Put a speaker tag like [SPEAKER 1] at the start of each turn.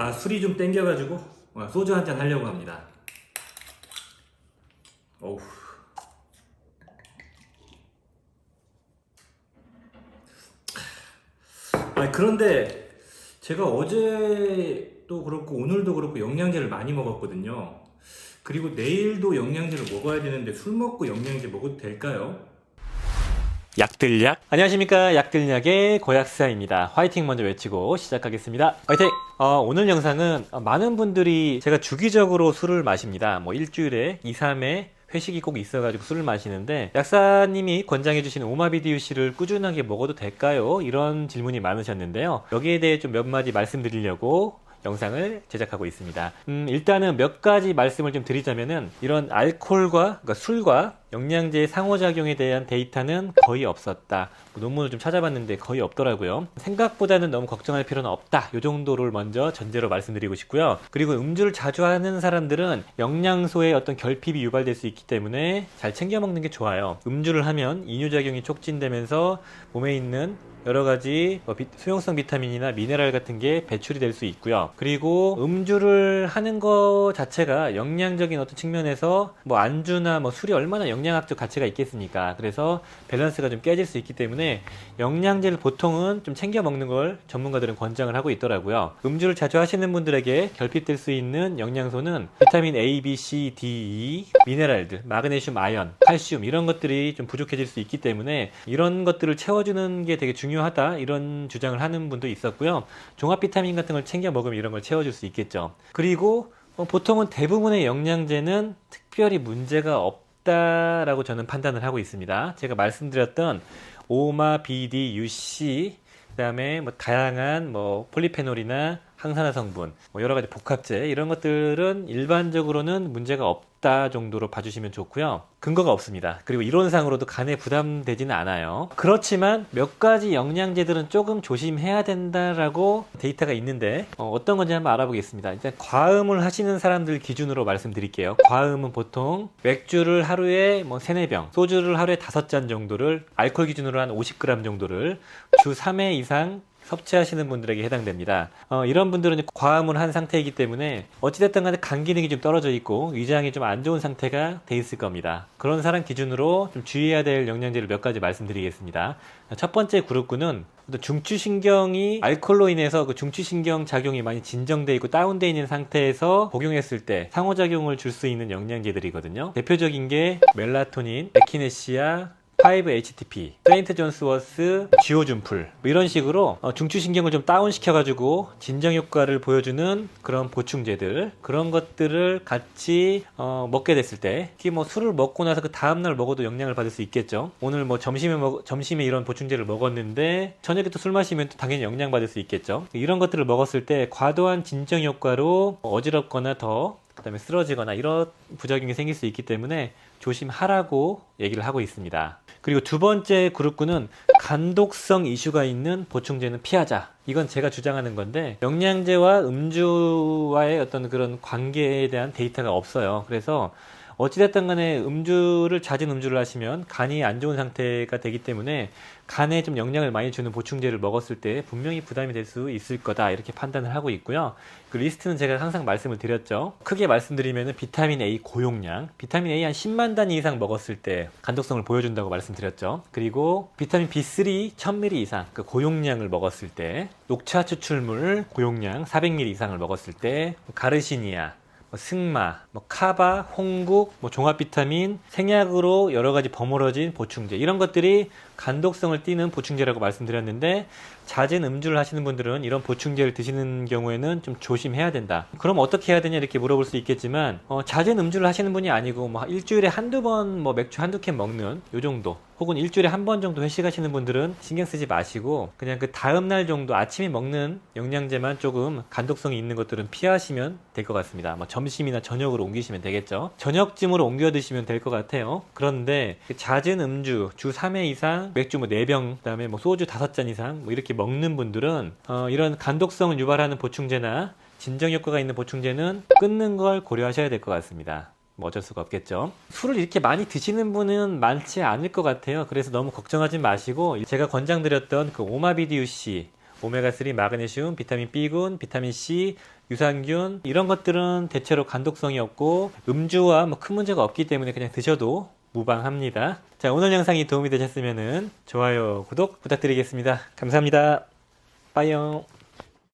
[SPEAKER 1] 아 술이 좀 땡겨가지고 어, 소주 한 잔 하려고 합니다. 어우. 아 그런데 제가 어제도 그렇고 오늘도 그렇고 영양제를 많이 먹었거든요. 그리고 내일도 영양제를 먹어야 되는데 술 먹고 영양제 먹어도 될까요? 약들약? 안녕하십니까. 약들약의 고약사입니다. 화이팅 먼저 외치고 시작하겠습니다. 화이팅! 어, 오늘 영상은 많은 분들이 제가 주기적으로 술을 마십니다. 뭐 일주일에 2, 3회 회식이 꼭 있어가지고 술을 마시는데 약사님이 권장해주신 오마비디우씨를 꾸준하게 먹어도 될까요? 이런 질문이 많으셨는데요. 여기에 대해 좀 몇 마디 말씀드리려고 영상을 제작하고 있습니다. 음, 일단은 몇 가지 말씀을 좀 드리자면은 이런 알코올과 그러니까 술과 영양제의 상호작용에 대한 데이터는 거의 없었다. 뭐 논문을 좀 찾아봤는데 거의 없더라고요. 생각보다는 너무 걱정할 필요는 없다. 이 정도를 먼저 전제로 말씀드리고 싶고요. 그리고 음주를 자주 하는 사람들은 영양소의 어떤 결핍이 유발될 수 있기 때문에 잘 챙겨 먹는 게 좋아요. 음주를 하면 이뇨작용이 촉진되면서 몸에 있는 여러 가지 뭐 비- 수용성 비타민이나 미네랄 같은 게 배출이 될 수 있고요. 그리고 음주를 하는 것 자체가 영양적인 어떤 측면에서 뭐 안주나 뭐 술이 얼마나 영 양학적 가치가 있겠습니까? 그래서 밸런스가 좀 깨질 수 있기 때문에 영양제를 보통은 좀 챙겨 먹는 걸 전문가들은 권장을 하고 있더라고요. 음주를 자주 하시는 분들에게 결핍될 수 있는 영양소는 비타민 A, B, C, D, E, 미네랄들, 마그네슘, 아연, 칼슘 이런 것들이 좀 부족해질 수 있기 때문에 이런 것들을 채워주는 게 되게 중요하다 이런 주장을 하는 분도 있었고요. 종합 비타민 같은 걸 챙겨 먹으면 이런 걸 채워줄 수 있겠죠. 그리고 어, 보통은 대부분의 영양제는 특별히 문제가 없 다라고 저는 판단을 하고 있습니다. 제가 말씀드렸던 오마, BD, UC 그다음에 뭐 다양한 뭐 폴리페놀이나 항산화 성분, 뭐 여러 가지 복합제 이런 것들은 일반적으로는 문제가 없다 정도로 봐주시면 좋고요. 근거가 없습니다. 그리고 이론상으로도 간에 부담되지는 않아요. 그렇지만 몇 가지 영양제들은 조금 조심해야 된다라고 데이터가 있는데 어, 떤 건지 한번 알아보겠습니다. 일단 과음을 하시는 사람들 기준으로 말씀드릴게요. 과음은 보통 맥주를 하루에 뭐 3, 4병, 소주를 하루에 5잔 정도를 알코올 기준으로 한 50g 정도를 주 3회 이상 섭취하시는 분들에게 해당됩니다. 어, 이런 분들은 과음을 한 상태이기 때문에 어찌됐든 간에 간 기능이 좀 떨어져 있고 위장이 좀 안 좋은 상태가 돼 있을 겁니다. 그런 사람 기준으로 좀 주의해야 될 영양제를 몇 가지 말씀드리겠습니다. 첫 번째 그룹군은 중추신경이 알코올로 인해서 그 중추신경 작용이 많이 진정돼 있고 다운돼 있는 상태에서 복용했을 때 상호작용을 줄 수 있는 영양제들이거든요. 대표적인 게 멜라토닌, 에키네시아, 5-HTP, 세인트 존스워스, 지오준풀 뭐 이런 식으로 어, 중추신경을 좀 다운시켜가지고 진정 효과를 보여주는 그런 보충제들 그런 것들을 같이 어, 먹게 됐을 때 특히 뭐 술을 먹고 나서 그 다음날 먹어도 영향을 받을 수 있겠죠. 오늘 뭐 점심에 먹, 점심에 이런 보충제를 먹었는데 저녁에 또 술 마시면 또 당연히 영향 받을 수 있겠죠. 이런 것들을 먹었을 때 과도한 진정 효과로 어지럽거나 더 그다음에 쓰러지거나 이런 부작용이 생길 수 있기 때문에 조심하라고 얘기를 하고 있습니다. 그리고 두 번째 그룹군은 간독성 이슈가 있는 보충제는 피하자. 이건 제가 주장하는 건데 영양제와 음주와의 어떤 그런 관계에 대한 데이터가 없어요. 그래서 어찌됐든 간에 음주를 잦은 음주를 하시면 간이 안 좋은 상태가 되기 때문에 간에 좀 영향을 많이 주는 보충제를 먹었을 때 분명히 부담이 될 수 있을 거다 이렇게 판단을 하고 있고요. 그 리스트는 제가 항상 말씀을 드렸죠. 크게 말씀드리면 비타민 A 고용량, 비타민 A 한 10만 단위 이상 먹었을 때 간독성을 보여준다고 말씀드렸죠. 그리고 비타민 B3 1000ml 이상 그 고용량을 먹었을 때, 녹차 추출물 고용량 400ml 이상을 먹었을 때, 가르시니아 뭐 승마, 뭐 카바, 홍국, 뭐 종합 비타민, 생약으로 여러 가지 버무러진 보충제 이런 것들이 간독성을 띠는 보충제라고 말씀드렸는데 잦은 음주를 하시는 분들은 이런 보충제를 드시는 경우에는 좀 조심해야 된다. 그럼 어떻게 해야 되냐 이렇게 물어볼 수 있겠지만 어, 잦은 음주를 하시는 분이 아니고 뭐 일주일에 한두 번 뭐 맥주 한두 캔 먹는 요 정도 혹은 일주일에 한 번 정도 회식하시는 분들은 신경 쓰지 마시고 그냥 그 다음 날 정도 아침에 먹는 영양제만 조금 간독성이 있는 것들은 피하시면 될 것 같습니다. 뭐 점심이나 저녁으로 옮기시면 되겠죠. 저녁쯤으로 옮겨 드시면 될 것 같아요. 그런데 그 잦은 음주 주 3회 이상 맥주 뭐 4병 그 다음에 뭐 소주 5잔 이상 뭐 이렇게 먹는 분들은 어, 이런 간독성을 유발하는 보충제나 진정 효과가 있는 보충제는 끊는 걸 고려하셔야 될 것 같습니다. 뭐 어쩔 수가 없겠죠. 술을 이렇게 많이 드시는 분은 많지 않을 것 같아요. 그래서 너무 걱정하지 마시고 제가 권장드렸던 그 오마비디우씨 오메가3, 마그네슘, 비타민 B군, 비타민 C, 유산균 이런 것들은 대체로 간독성이 없고 음주와 뭐 큰 문제가 없기 때문에 그냥 드셔도 무방합니다. 자, 오늘 영상이 도움이 되셨으면 좋아요, 구독 부탁드리겠습니다. 감사합니다. 빠이용.